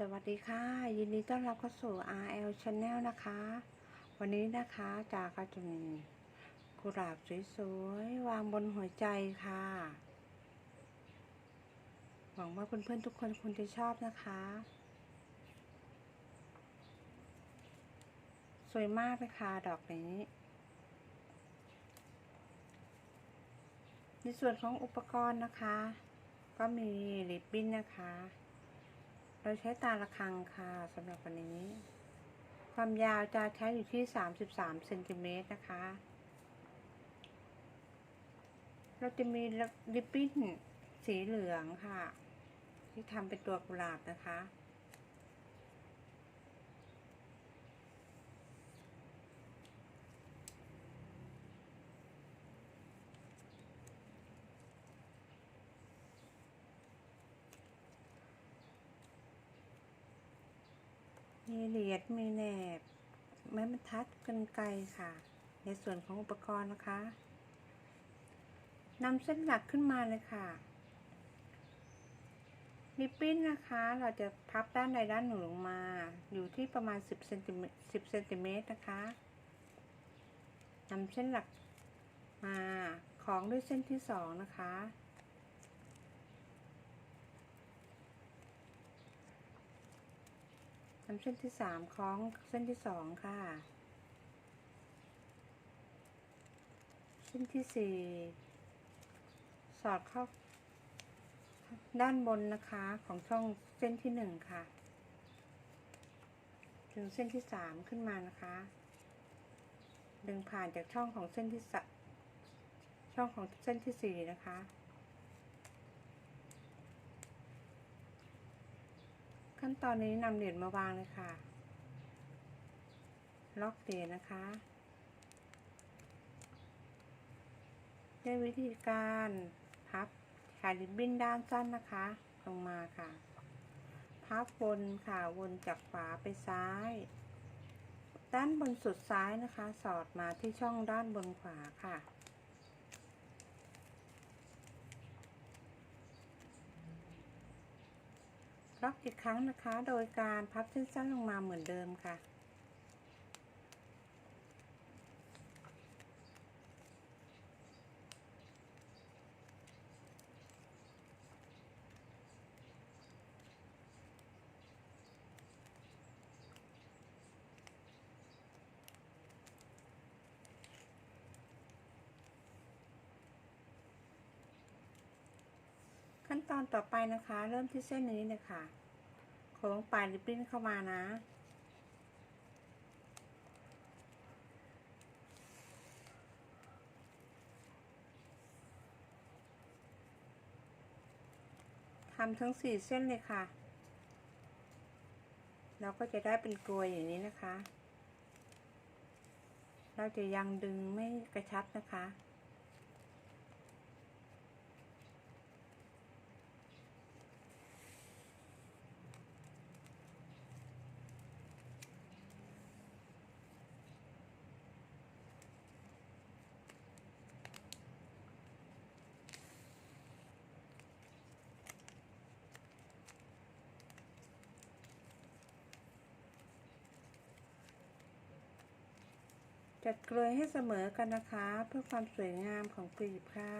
สวัสดีค่ะ ยินดีต้อนรับเข้าสู่ RL Channel นะคะ วันนี้นะคะจากกระจุนกุหลาบสวยๆ วางบนหัวใจค่ะ หวังว่าเพื่อนๆทุกคนคงจะชอบนะคะ สวยมากเลยค่ะดอกนี้ ในส่วนของอุปกรณ์นะคะ ก็มีริบบิ้นนะคะ เราใช้ตาละครังค่ะสำหรับวันนี้ ความยาวจะใช้อยู่ที่ 33เซนติเมตรนะคะ เราจะมีริบบิ้นสีเหลืองค่ะ ที่ทำเป็นตัวกุหลาบนะคะ มีเหรียญมีแหนบไม้บรรทัดกันไกลค่ะ ในส่วนของอุปกรณ์นะคะนำเส้นหลักขึ้นมาเลยค่ะริบบิ้นนะคะ เราจะพับด้านใดด้านหนึ่งลงมา อยู่ที่ประมาณ 10เซนติเมตร10เซนติเมตรนะคะนำเส้นหลักมาของด้วยเส้นที่สองนะคะำเส้นที่สามคล้องเส้นที่สองค่ะ เส้นที่สี่สอดเข้าด้านบนนะคะของช่องเส้นที่หนึ่งค่ะดึงเส้นที่สามขึ้นมานะคะ ดึงผ่านจากช่องของเส้นที่สช่องของเส้นที่สี่นะคะ ขั้นตอนนี้นำเหรียญมาวางเลยค่ะ ล็อกเหรียญนะคะด้วยวิธีการพับขาริบบิ้นด้านสั้นนะคะ ลงมาค่ะ พับวนค่ะ วนจากขวาไปซ้าย ด้านบนสุดซ้ายนะคะ สอดมาที่ช่องด้านบนขวาค่ะ อกอีกครั้งนะคะ โดยการพับเส้นสั้นลงมาเหมือนเดิมค่ะ อนต่อไปนะคะ เริ่มที่เส้นนี้เลยค่ะโค้งปลายริบบิ้นเข้ามานะ ทำทั้งสี่เส้นเลยค่ะ เราก็จะได้เป็นกลวยอย่างนี้นะคะ เราจะยังดึงไม่กระชับนะคะ จัดกลวยให้เสมอกันนะคะ เพื่อความสวยงามของกลีบค่ะ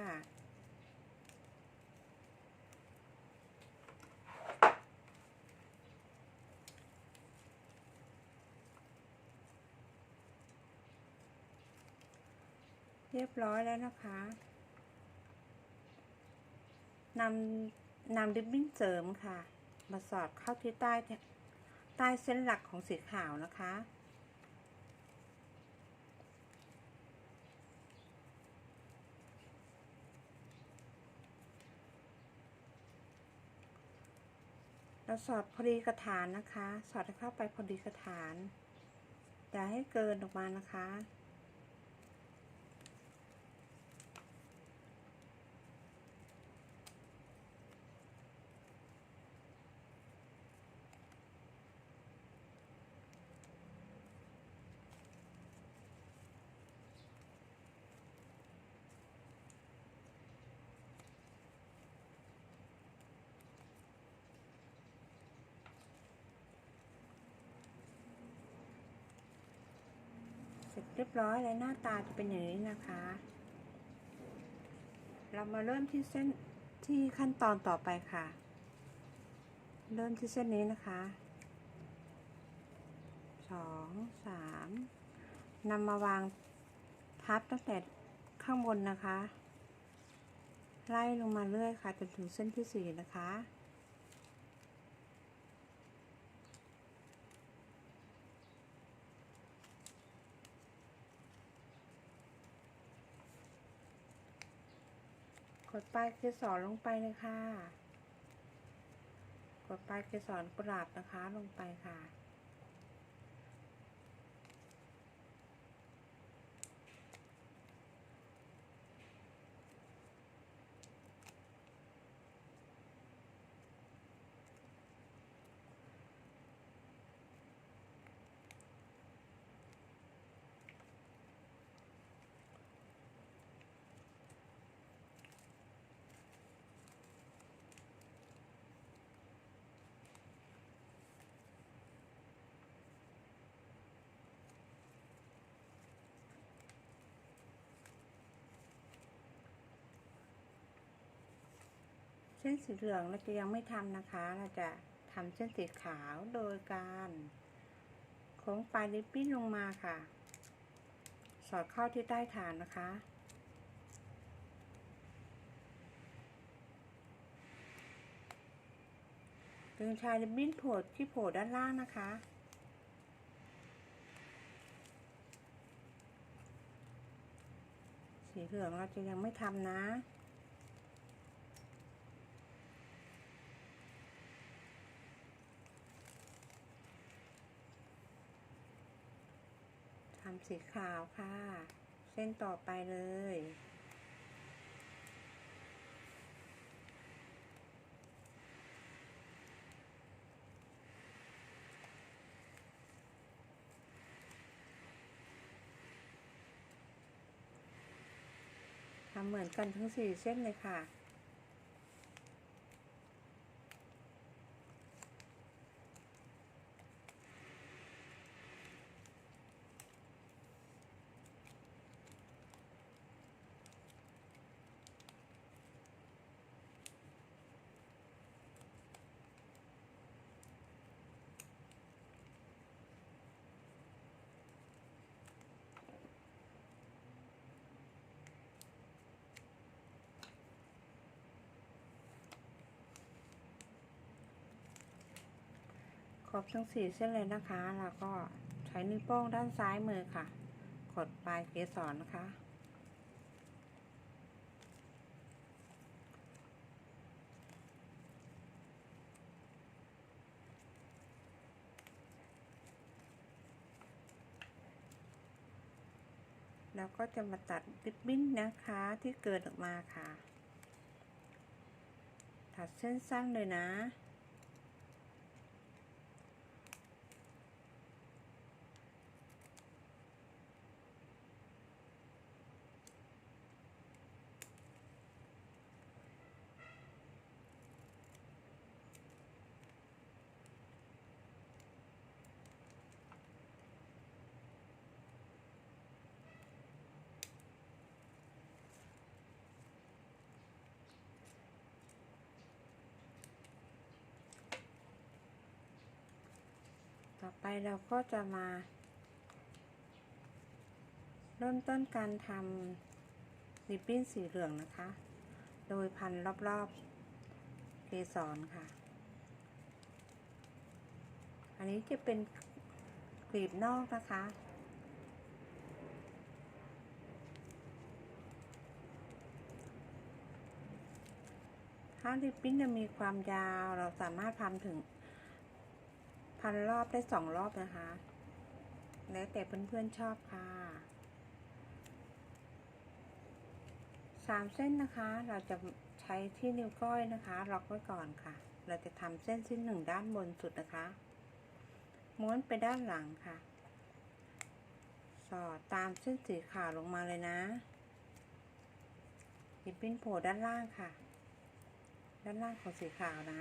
เรียบร้อยแล้วนะคะนำนำริบบิ้นเสริมค่ะ มาสอดเข้าที่ใต้ใต้เส้นหลักของสีขาวนะคะ เราสอดพอดีกระฐานนะคะ สอดเข้าไปพอดีกระฐานอย่าให้เกินออกมานะคะ เรียบร้อยแล้วหน้าตาจะเป็นอย่างนี้นะคะ เรามาเริ่มที่เส้นที่ขั้นตอนต่อไปค่ะ เริ่มที่เส้นนี้นะคะสองสามนำมาวางทับตั้งแต่ข้างบนนะคะ ไล่ลงมาเรื่อยค่ะจนถึงเส้นที่สี่นะคะ ปลายเกสรลงไปเลยค่ะ กดปลายเกสรกุหลาบนะคะลงไปค่ะ ส้นสีเหลืองเราจะยังไม่ทำนะคะ เราจะทำเส้นสีขาวโดยการโค้งปลายริบบิ้นลงมาค่ะ สอดเข้าที่ใต้ฐานนะคะ ดึงชายริบบิ้นโผล่ที่โผล่ด้านล่างนะคะสีเหลืองเราจะยังไม่ทำนะ สีขาวค่ะ เส้นต่อไปเลย ทำเหมือนกันทั้งสี่เส้นเลยค่ะ บทั้งสี่เส้นเลยนะคะ แล้วก็ใช้นิ้วโป้งด้านซ้ายมือค่ะ กดปลายเกสรนะคะ แล้วก็จะมาตัดริบบิ้นนะคะที่เกิดออกมาค่ะ ตัดเส้นสั้นเลยนะ ต่อไปเราก็จะมาเริ่มต้นการทำริบบิ้นสีเหลืองนะคะ โดยพันรอบๆเกสรค่ะ อันนี้จะเป็นกลีบนอกนะคะถ้าริบบิ้นจะมีความยาวเราสามารถทำถึง พันรอบได้สองรอบนะคะ แล้วแต่เพื่อนๆชอบค่ะสามเส้นนะคะ เราจะใช้ที่นิ้วก้อยนะคะ ล็อกไว้ก่อนค่ะ เราจะทำเส้นที่หนึ่งด้านบนสุดนะคะ ม้วนไปด้านหลังค่ะ สอดตามเส้นสีขาวลงมาเลยนะริบบิ้นโผล่ด้านล่างค่ะ ด้านล่างของสีขาวนะ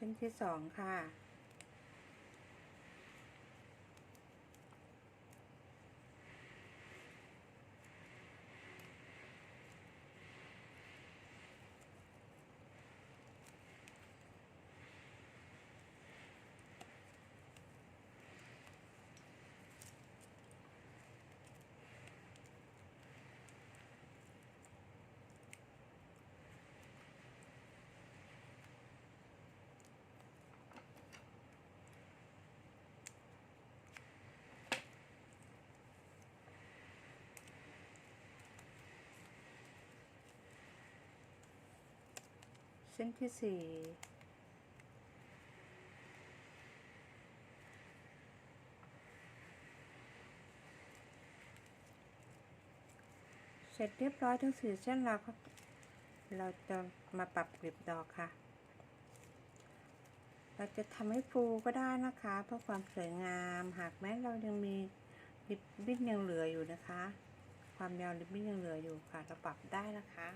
เส้นที่สองค่ะ ส้นที่สี่เสร็จเรียบร้อยทั้งสี่เส้นเราก็เราจะมาปรับกลีบดอกค่ะ เราจะทำให้ฟูก็ได้นะคะ เพื่อความสวยงามหากแม้เรายังมีริบบิ้นยังเหลืออยู่นะคะ ความยาวริบบิ้นยังเหลืออยู่ค่ะ เราปรับได้นะคะ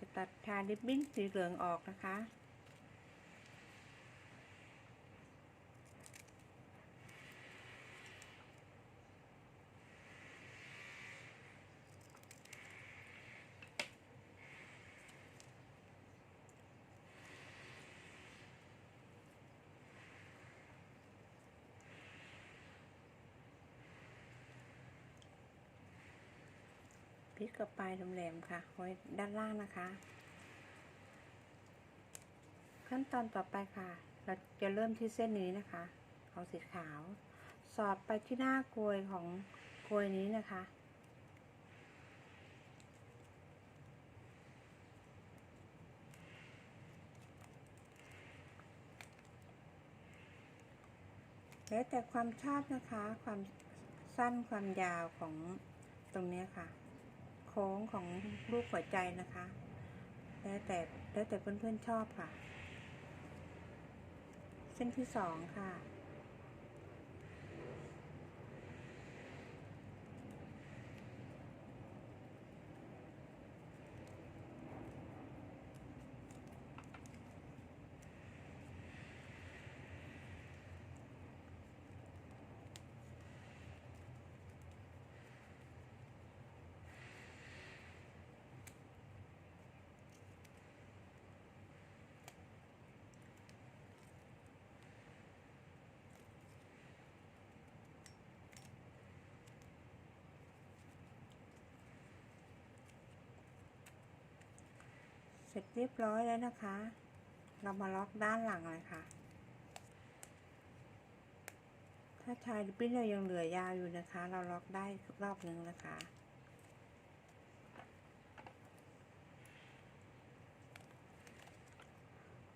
จะตัดทาริบบิ้นสีเหลืองออกนะคะ พลิกกับปลายแหลมๆค่ะ ไว้ด้านล่างนะคะ ขั้นตอนต่อไปค่ะ เราจะเริ่มที่เส้นนี้นะคะเอาสีขาว สอดไปที่หน้ากลวยของกลวยนี้นะคะแล้วแต่ความชอบนะคะ ความสั้นความยาวของตรงนี้ค่ะ ค้งของรูปหัวใจนะคะ แล้วแต่แล้วแต่เพื่อนๆชอบค่ะ เส้นที่สองค่ะ ร็จเรียบร้อยแล้วนะคะ เรามาล็อกด้านหลังเลยค่ะ ถ้าชายริบบิ้นเรายังเหลือยาวอยู่นะคะ เราล็อกได้รอบหนึ่งนะคะ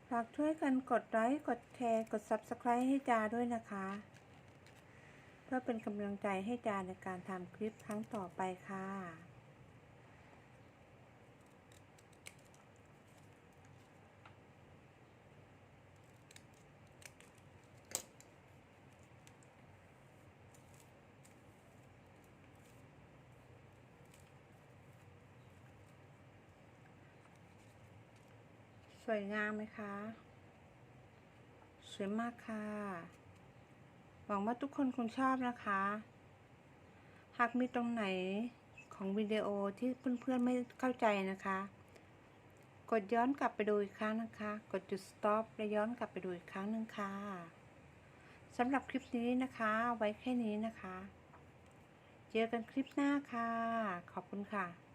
ฝากช่วยกันกดไลค์กดแชร์กด Subscribe ให้จาด้วยนะคะ เพื่อเป็นกำลังใจให้จาในการทำคลิปครั้งต่อไปค่ะ สวยงามไหมคะ สวยมากค่ะ หวังว่าทุกคนคงชอบนะคะ หากมีตรงไหนของวิดีโอที่เพื่อนๆไม่เข้าใจนะคะ กดย้อนกลับไปดูอีกครั้งนะคะ กดจุด stop และย้อนกลับไปดูอีกครั้งหนึ่งค่ะสำหรับคลิปนี้นะคะ ไว้แค่นี้นะคะ เจอกันคลิปหน้าค่ะ ขอบคุณค่ะ